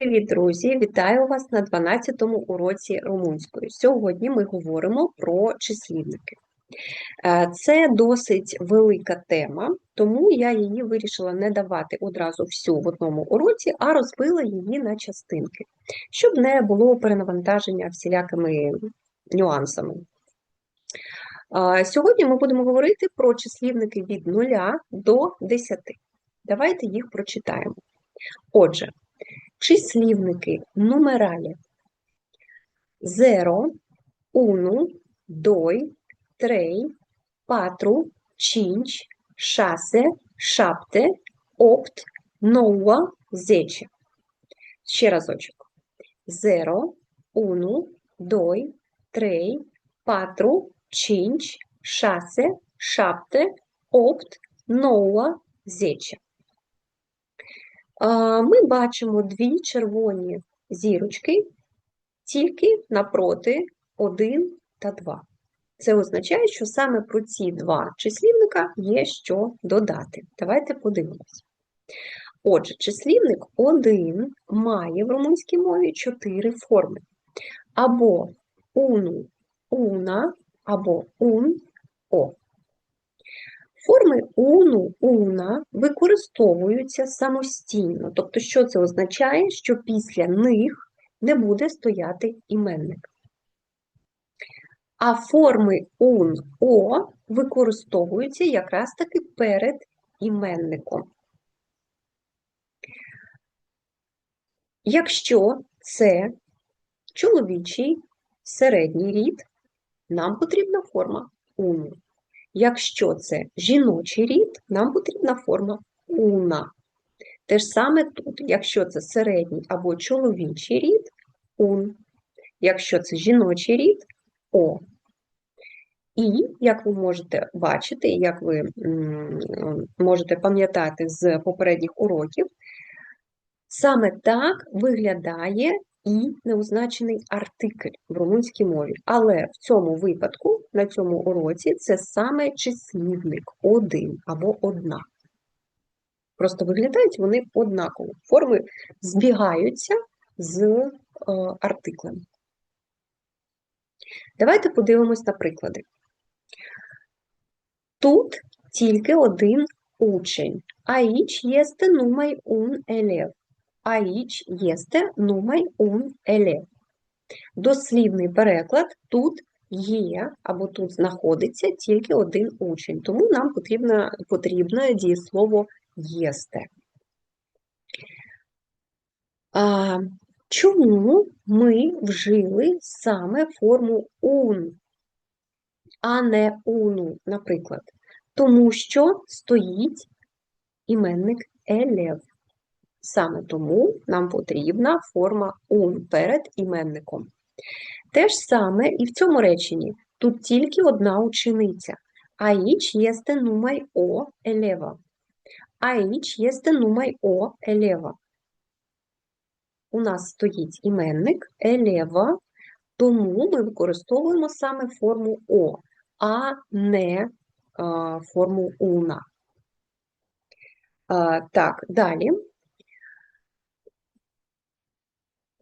Привіт, друзі! Вітаю вас на 12-му уроці румунської. Сьогодні ми говоримо про числівники. Е, це досить велика тема, тому я її вирішила не давати одразу всю в одному уроці, а розбила її на частинки, щоб не було перенавантаження всілякими нюансами. Е, сьогодні ми будемо говорити про числівники від 0 до 10. Давайте їх прочитаємо. Отже, числівники нумералі 0, 1, 2, 3, 4, 5, 6, 7, 8, 9, 10. Ще разочок. 0, 1, 2, 3, 4, 5, 6, 7, 8, 9, 10 ми бачимо дві червоні зірочки тільки напроти 1 та 2. Це означає, що саме про ці два числівника є що додати. Давайте подивимось. Отже, числівник 1 має в румунській мові чотири форми. Або уну, уна, або ун, о. Форми уну, уна використовуються самостійно. Тобто, що це означає, що після них не буде стояти іменник. А форми ун, о використовуються якраз таки перед іменником. Якщо це чоловічий середній рід, нам потрібна форма уну. Якщо це жіночий рід, нам потрібна форма уна. Те ж саме тут, якщо це середній або чоловічий рід ун. Якщо це жіночий рід о. І, як ви можете бачити, як ви можете пам'ятати з попередніх уроків, саме так виглядає і неозначений артикль в румунській мові. Але в цьому випадку, на цьому уроці, це саме числівник один або одна. Просто виглядають вони однаково. Форми збігаються з е, артиклем. Давайте подивимось на приклади. Тут тільки один учень. Aici este numai un. Aici este numai un елев. Дослівний переклад тут є, або тут знаходиться тільки один учень, тому нам потрібно, потрібно дієслово єсте. А, Чому ми вжили саме форму ун, а не уну, наприклад? Тому що стоїть іменник елев. Саме тому нам потрібна форма ун перед іменником. Те ж саме і в цьому реченні тут тільки одна учениця. Aici este numai o elevă. Aici este numai o elevă. У нас стоїть іменник елева, тому ми використовуємо саме форму О, а не форму уна. Так, далі.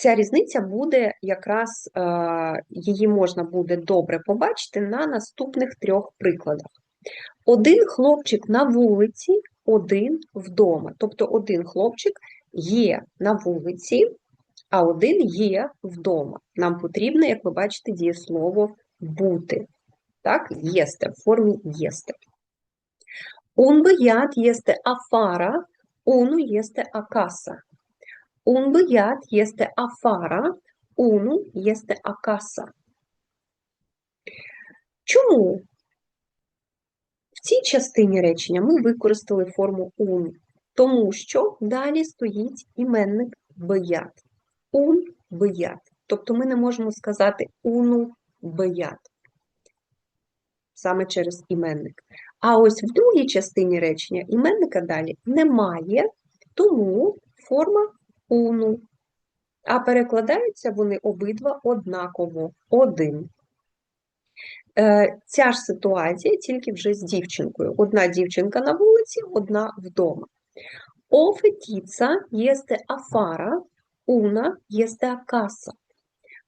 Ця різниця буде якраз, е, її можна буде добре побачити на наступних трьох прикладах. Один хлопчик на вулиці, один вдома. Тобто один хлопчик є на вулиці, а один є вдома. Нам потрібно, як ви бачите, дієслово бути. Так, єсте, в формі єсте. Un băiat este afară, este acasă. Un băiat este afară, unul este acasă. Чому в цій частині речення ми використали форму ун? Тому що далі стоїть іменник беят. Ун беят. Тобто ми не можемо сказати уну беят. Саме через іменник. А ось в другій частині речення іменника далі немає, тому форма уну, а перекладаються вони обидва однаково один. Е, ця ж ситуація тільки вже з дівчинкою. Одна дівчинка на вулиці, одна вдома. Este afară, Una este acasă.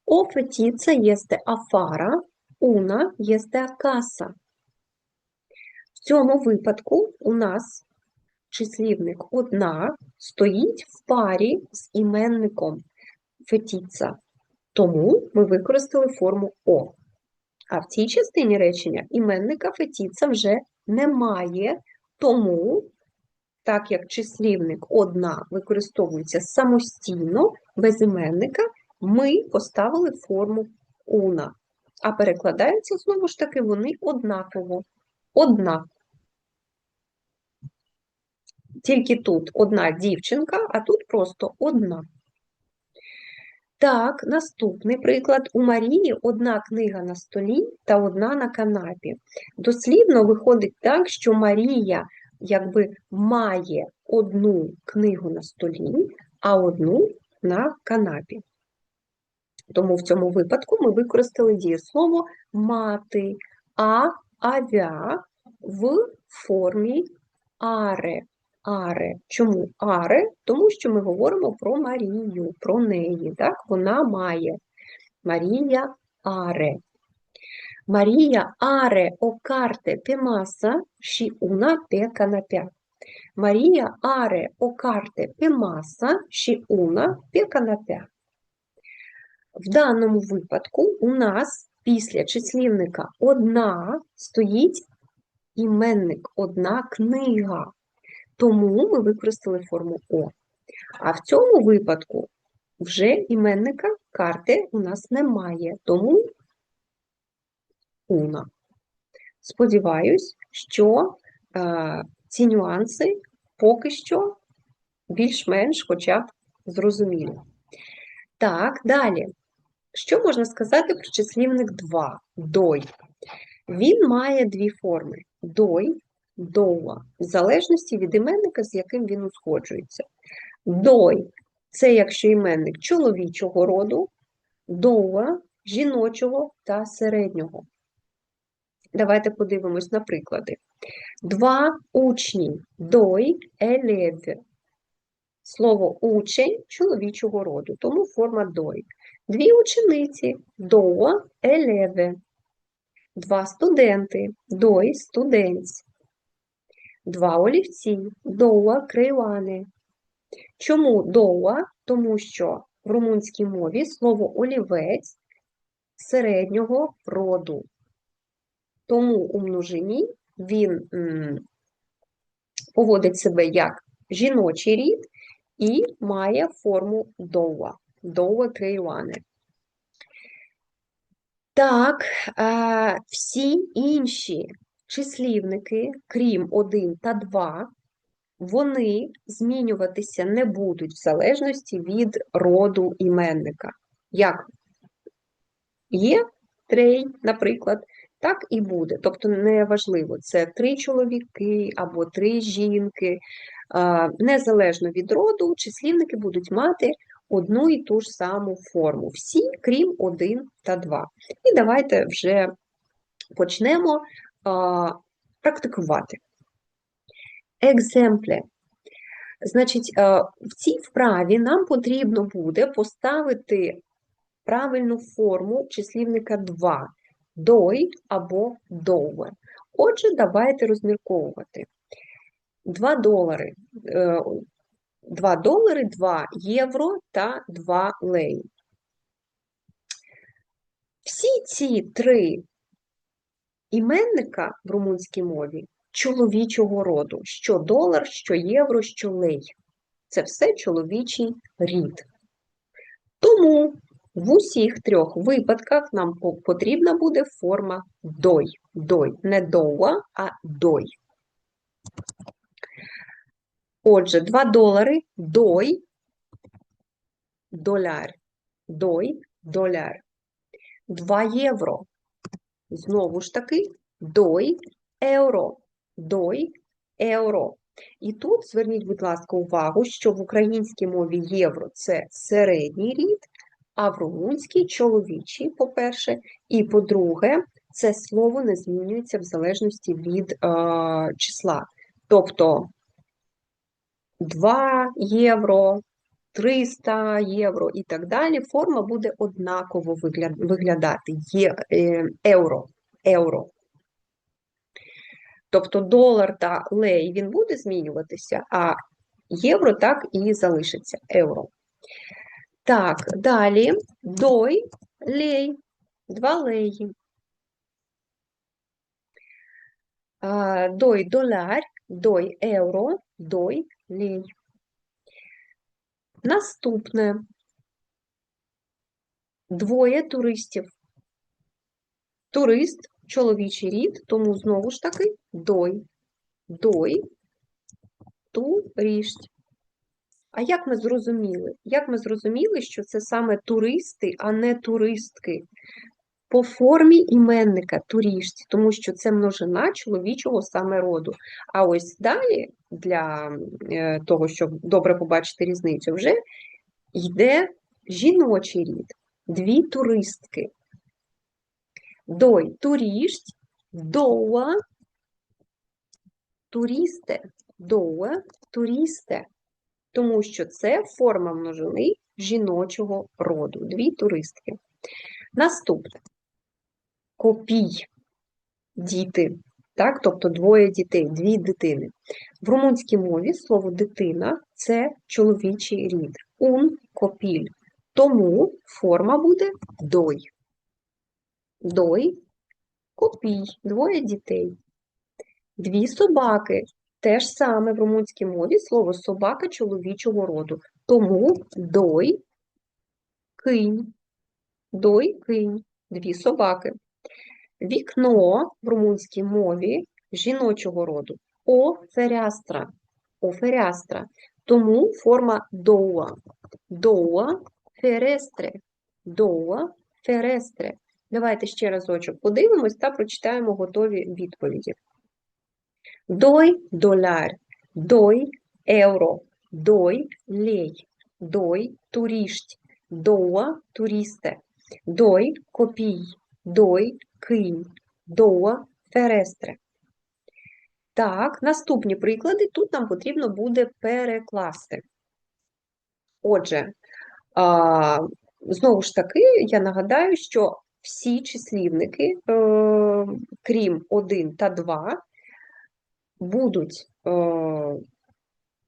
O fetiță este afară, una este acasă. В цьому випадку у нас числівник одна стоїть в парі з іменником фетіца. Тому ми використали форму О. А в цій частині речення іменника фетіца вже немає, тому, так як числівник одна використовується самостійно, без іменника, ми поставили форму уна. А перекладаються знову ж таки вони однаково. Одна. Тільки тут одна дівчинка, а тут просто одна. Так, наступний приклад. У Марії одна книга на столі та одна на канапі. Дослівно виходить так, що Марія якби має одну книгу на столі, а одну на канапі. Тому в цьому випадку ми використали дієслово мати, а авя в формі аре. Аре. Чому аре? Тому що ми говоримо про Марію, про неї. Так? Вона має. Марія аре. Марія аре о карте пемаса ші уна пе канапя. Марія аре о карте пемаса ші уна пе канапя. В даному випадку у нас після числівника одна стоїть іменник, одна книга. Тому ми використали форму О. А в цьому випадку вже іменника карти у нас немає, тому уна. Сподіваюсь, що е, ці нюанси поки що більш-менш хоча б зрозумілі. Так, далі. Що можна сказати про числівник 2? Дой. Він має дві форми: дой, доуа, в залежності від іменника, з яким він узгоджується. Дой це якщо іменник чоловічого роду, доуа жіночого та середнього. Давайте подивимось на приклади. Два учні дой елев. Слово учень чоловічого роду, тому форма дой. Дві учениці доа елеве. Два студенти дой студентс. Два олівці доа креюани. Чому доа? Тому що в румунській мові слово олівець середнього роду. Тому у множині він м, поводить себе як жіночий рід і має форму доа. Доа креюани. Так, всі інші числівники, крім 1 та 2, вони змінюватися не будуть в залежності від роду іменника. Як є трей, наприклад, так і буде. Тобто неважливо, це три чоловіки або три жінки. Незалежно від роду, числівники будуть мати одну і ту ж саму форму. Всі, крім 1 та 2. І давайте вже почнемо практикувати. Екземпле. Значить, в цій вправі нам потрібно буде поставити правильну форму числівника 2 дой або дове. Отже, давайте розмірковувати. 2 долари, 2 долари, 2 євро та 2 лей. Всі ці три іменника в румунській мові чоловічого роду, що долар, що євро, що лей. Це все чоловічий рід. Тому в усіх трьох випадках нам потрібна буде форма дой. Дой. Не доа, а дой. Отже, 2 долари дой, доляр. Дой, доляр. 2 євро Знову ж таки, дой еуро. Дой еуро. І тут зверніть, будь ласка, увагу, що в українській мові євро це середній рід, а в румунській чоловічий, по-перше, і по-друге, це слово не змінюється в залежності від е, числа. Тобто 2 євро, 300 євро і так далі, форма буде однаково виглядати. Є евро. евро. Тобто долар та лей він буде змінюватися, а євро так і залишиться евро. Так, далі дой, лей, два леї. Дой доляр, дой евро, дой лей. Наступне. Двоє туристів. Турист чоловічий рід, тому знову ж таки дой. Дой, турість. А як ми зрозуміли? Як ми зрозуміли, що це саме туристи, а не туристки? По формі іменника турість, тому що це множина чоловічого саме роду. А ось далі, для е, того, щоб добре побачити різницю, вже йде жіночий рід, дві туристки. Дой турість, доа турісте, доа турісте, тому що це форма множини жіночого роду, дві туристки. Наступне копій діти, так, тобто двоє дітей, дві дитини. В румунській мові слово дитина це чоловічий рід. Ун копіль. Тому форма буде дой. Дой, копій, двоє дітей. Дві собаки. Те ж саме в румунській мові слово собака чоловічого роду. Тому дой, кинь. Дой, кинь. Дві собаки. Вікно в румунській мові жіночого роду. Оферястра. Оферястра. Тому форма доуа. Доуа ферестре. Доуа ферестре. Давайте ще разочок подивимось та прочитаємо готові відповіді. Дой доляр, дой евро, дой лей, дой турість, доуа турісте, дой копій, дой кинь, доа ферестре. Так, наступні приклади тут нам потрібно буде перекласти. Отже, а, знову ж таки, я нагадаю, що всі числівники, е, крім 1 та 2, будуть е,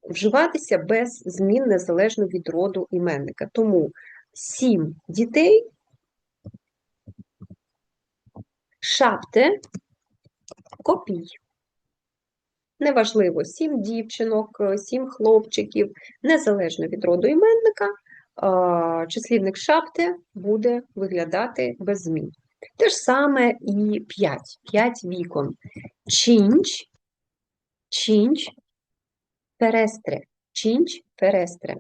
вживатися без змін незалежно від роду іменника. Тому 7 дітей шапте копій. Неважливо, сім дівчинок, сім хлопчиків, незалежно від роду іменника, числівник шапте буде виглядати без змін. Те ж саме і 5, 5 вікон. Чинч, чинч, перестре, чинч, перестре.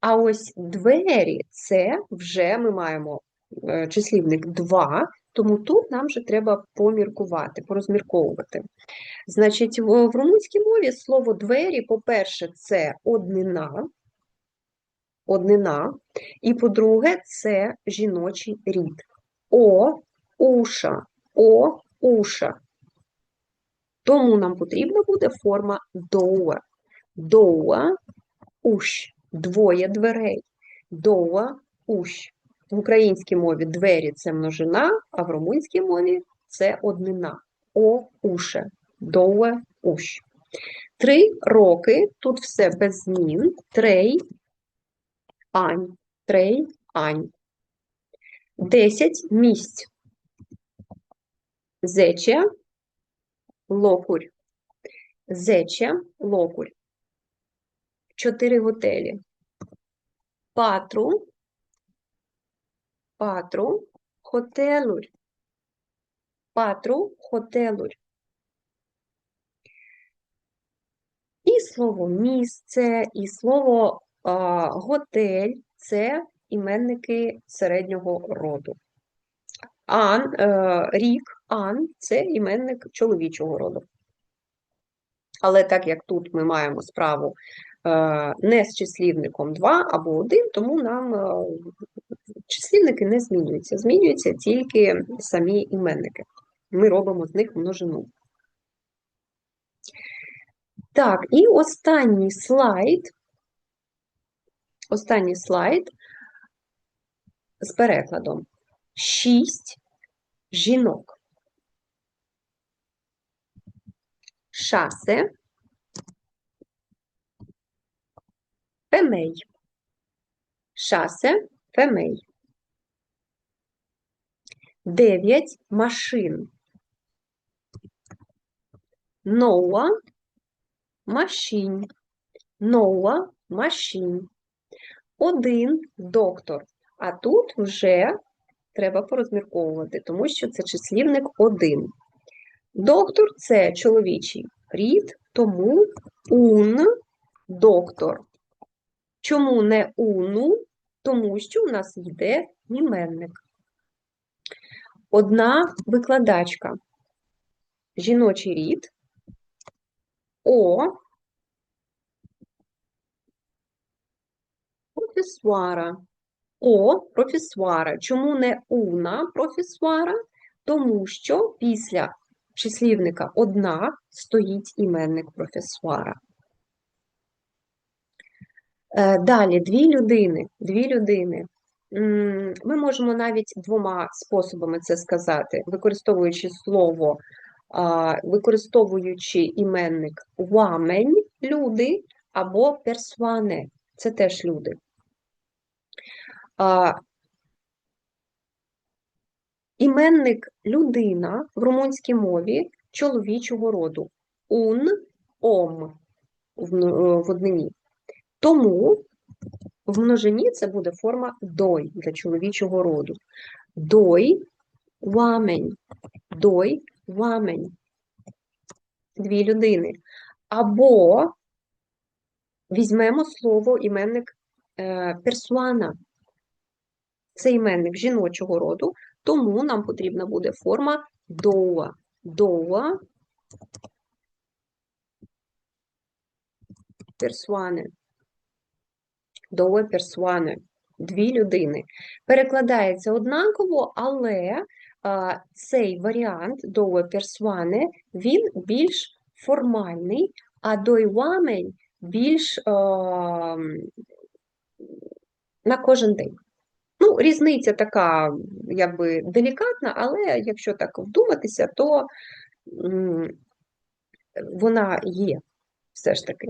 А ось двері це вже ми маємо е, числівник 2, тому тут нам вже треба поміркувати, порозмірковувати. Значить, в, румунській мові слово двері, по-перше, це однина, однина, і по-друге, це жіночий рід. О, уша, о, уша. Тому нам потрібна буде форма доуа. Доуа, уш, двоє дверей. Доуа, уш. В українській мові двері це множина, а в румунській мові це однина. О, уше, доуе, уш. Три роки, тут все без змін. Трей, ань, трей, ань. Десять місць. Зече, локурь. Зече, локурь. Чотири готелі. Патру, патру, хотелур. Патру, хотелур. І слово місце, і слово а, готель це іменники середнього роду. Ан, е, рік, ан це іменник чоловічого роду. Але так як тут ми маємо справу не з числівником 2 або 1, тому нам е, числівники не змінюються. Змінюються тільки самі іменники. Ми робимо з них множину. Так, і останній слайд останній слайд з перекладом. Шість жінок. Шасе фемей. Шасе фемей. Дев'ять машин. Ноа машин. Ноа машин. Один доктор. А тут вже треба порозмірковувати, тому що це числівник один. Доктор це чоловічий рід, тому ун доктор. Чому не уну? Тому що у нас йде іменник. Одна викладачка. Жіночий рід. О. Професуара. О професуара. Чому не уна професуара? Тому що після числівника одна стоїть іменник професуара. Е, далі дві людини. Дві людини. Ми можемо навіть двома способами це сказати, використовуючи слово, використовуючи іменник вамень люди або персуане це теж люди. Іменник людина в румунській мові чоловічого роду ун ом в однині. Тому в множині це буде форма дой для чоловічого роду. Дой вамень. Дой вамень. Дві людини. Або візьмемо слово іменник е, персуана. Це іменник жіночого роду, тому нам потрібна буде форма доа. Доа персуане due persone, дві людини. Перекладається однаково, але а, цей варіант due persone, він більш формальний, а doi uomini більш а, на кожен день. Ну, різниця така, якби делікатна, але якщо так вдуматися, то вона є все ж таки.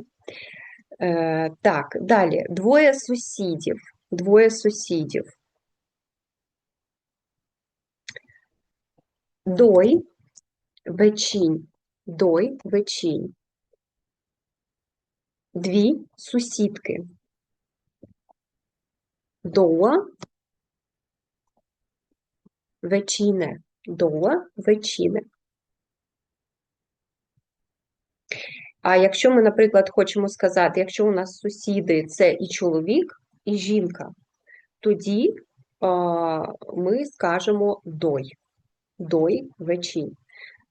Е, Так, далі двоє сусідів. Двоє сусідів. Дой, вечінь, дой, вечінь. Дві сусідки. Доа, вечіне. Доа, вечіне. А якщо ми, наприклад, хочемо сказати, якщо у нас сусіди це і чоловік, і жінка, тоді ми скажемо дой, дой вечінь.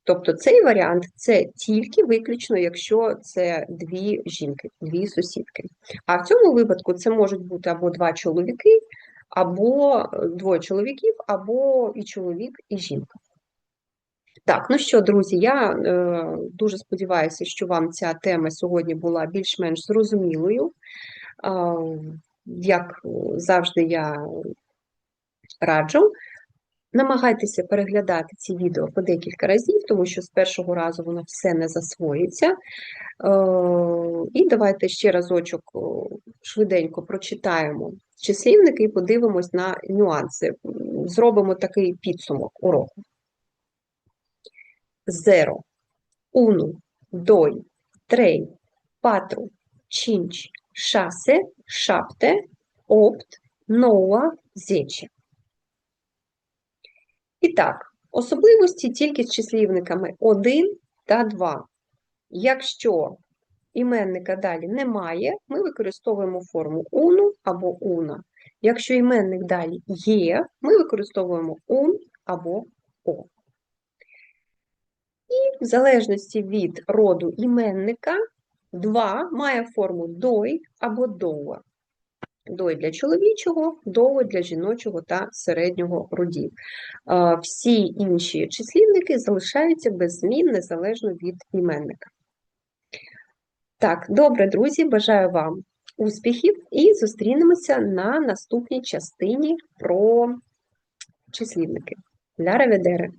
Тобто цей варіант це тільки виключно, якщо це дві жінки, дві сусідки. А в цьому випадку це можуть бути або два чоловіки, або двоє чоловіків, або і чоловік, і жінка. Так, ну що, друзі, я е, дуже сподіваюся, що вам ця тема сьогодні була більш-менш зрозумілою. Е, як завжди, я раджу. Намагайтеся переглядати ці відео по декілька разів, тому що з першого разу воно все не засвоїться. Е, і давайте ще разочок швиденько прочитаємо числівники і подивимось на нюанси. Зробимо такий підсумок уроку. Zero, unu, doi, trei, patru, cinci, șase, șapte, opt, nouă, зечі. І так, особливості тільки з числівниками 1 та 2. Якщо іменника далі немає, ми використовуємо форму уну або уна. Якщо іменник далі є, ми використовуємо ун або о. І в залежності від роду іменника, 2 має форму дой або доа. Дой для чоловічого, доа для жіночого та середнього родів. Всі інші числівники залишаються без змін незалежно від іменника. Так, добре, друзі, бажаю вам успіхів і зустрінемося на наступній частині про числівники. Ля реведере!